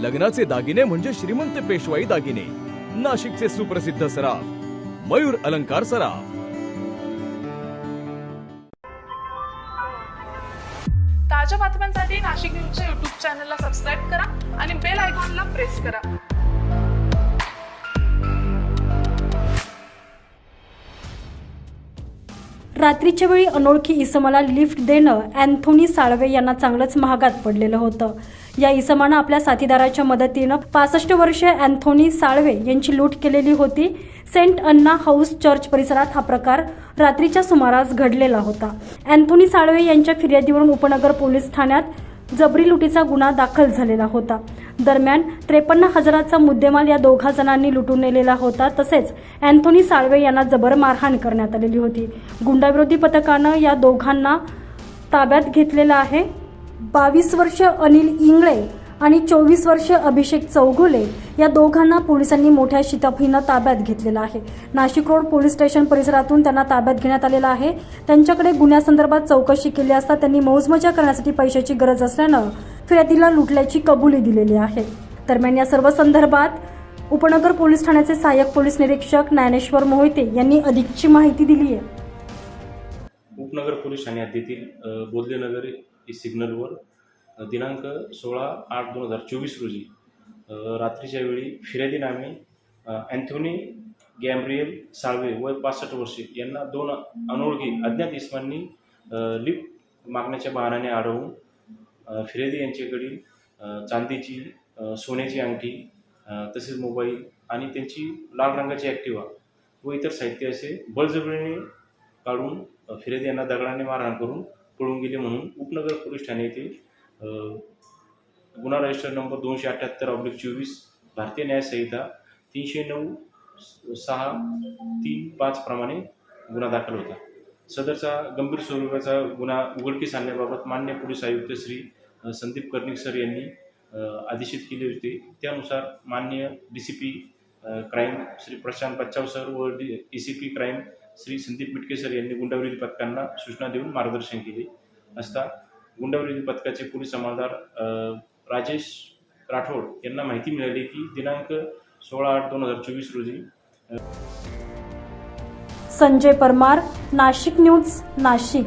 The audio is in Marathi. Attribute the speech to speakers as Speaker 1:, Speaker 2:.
Speaker 1: लग्नाचे दागिने म्हणजे श्रीमंत पेशवाई दागिने. नाशिकचे सुप्रसिद्ध सराफ मयूर अलंकार सराफ.
Speaker 2: ताज्या बातम्यांसाठी नाशिक न्यूजच्या युट्यूब चॅनलला सबस्क्राईब करा आणि बेल आयकॉनला प्रेस करा.
Speaker 3: रात्रीच्या वेळी अनोळखी इसमाला लिफ्ट देणं अँथोनी साळवे यांना चांगलंच महागात पडलेलं होतं. या इसमानं आपल्या साथीदाराच्या मदतीनं पासष्ट वर्षीय अँथोनी साळवे यांची लूट केलेली होती. सेंट अन्ना हाऊस चर्च परिसरात हा प्रकार रात्रीच्या सुमारास घडलेला होता. अँथोनी साळवे यांच्या फिर्यादीवरून उपनगर पोलीस ठाण्यात जबरी लुटीचा गुन्हा दाखल झालेला होता. दरम्यान त्रेपन्न हजाराचा मुद्देमाल या दोघा जणांनी लुटून नेलेला होता. तसेच अँथोनी साळवे यांना जबर मारहाण करण्यात आलेली होती. गुंडाविरोधी पथकानं या दोघांना ताब्यात घेतलेलं आहे. बावीस वर्ष अनिल इंगळे आणि चोवीस वर्ष अभिषेक चौगुले या दोघांना पोलिसांनी मोठ्या शिताफीनं ताब्यात घेतलेलं आहे. नाशिक रोड पोलीस स्टेशन परिसरातून त्यांना ताब्यात घेण्यात आलेलं आहे. त्यांच्याकडे गुन्ह्यासंदर्भात चौकशी केली असता त्यांनी मौजमजा करण्यासाठी पैशाची गरज असल्यानं फिर्यादीला लुटल्याची कबुली दिलेली आहे. दरम्यान या सर्व संदर्भात उपनगर पोलीस ठाण्याचे सहाय्यक पोलीस निरीक्षक ज्ञानेश्वर मोहिते यांनी अधिकची माहिती दिली आहे
Speaker 4: उपनगर पोलीस ठाण्यातील बोधलेनगर की सिग्नलवर दिनांक सोळा आठ दोन हजार चोवीस रोजी रात्रीच्या वेळी फिर्यादी नामे अँथोनी गॅम्ब्रियल साळवे वय पासष्ट वर्षे यांना दोन अनोळखी अज्ञात इस्मांनी लिफ्ट मागण्याच्या बहाण्याने अडवून फिर्यादी यांच्याकडील चांदीची सोन्याची अंगठी तसेच मोबाईल आणि त्यांची लाल रंगाची ॲक्टिवा व इतर साहित्य असे बळजबरीने काढून फिर्यादी यांना दगडाने मारहाण करून पळून गेले म्हणून उपनगर पोलीस ठाणे येथे गुन्हा रजिस्टर नंबर दोनशे अठ्ठ्याहत्तर ऑब्लिक चोवीस भारतीय न्यायसंहिता तीनशे नऊ सहा तीन पाच प्रमाणे गुन्हा दाखल होता. सदरचा गंभीर स्वरूपाचा गुन्हा उघडकीस आणण्याबाबत मान्य पोलीस आयुक्त श्री संदीप कर्णिक सर यांनी आदेशित केले होते. त्यानुसार मान्य D C P crime Shri Prashant Bachchav sir व D D C P crime Shri Sandeep मिटकेसर यांनी गुंडाविरोधी पथकांना सूचना देऊन मार्गदर्शन केले. असता गुंडाविरोधी पथकाचे पोलीस अंमलदार राजेश राठोड यांना माहिती मिळाली की दिनांक सोळा आठ दोन हजार चोवीस रोजी
Speaker 3: संजय परमार नाशिक न्यूज नाशिक.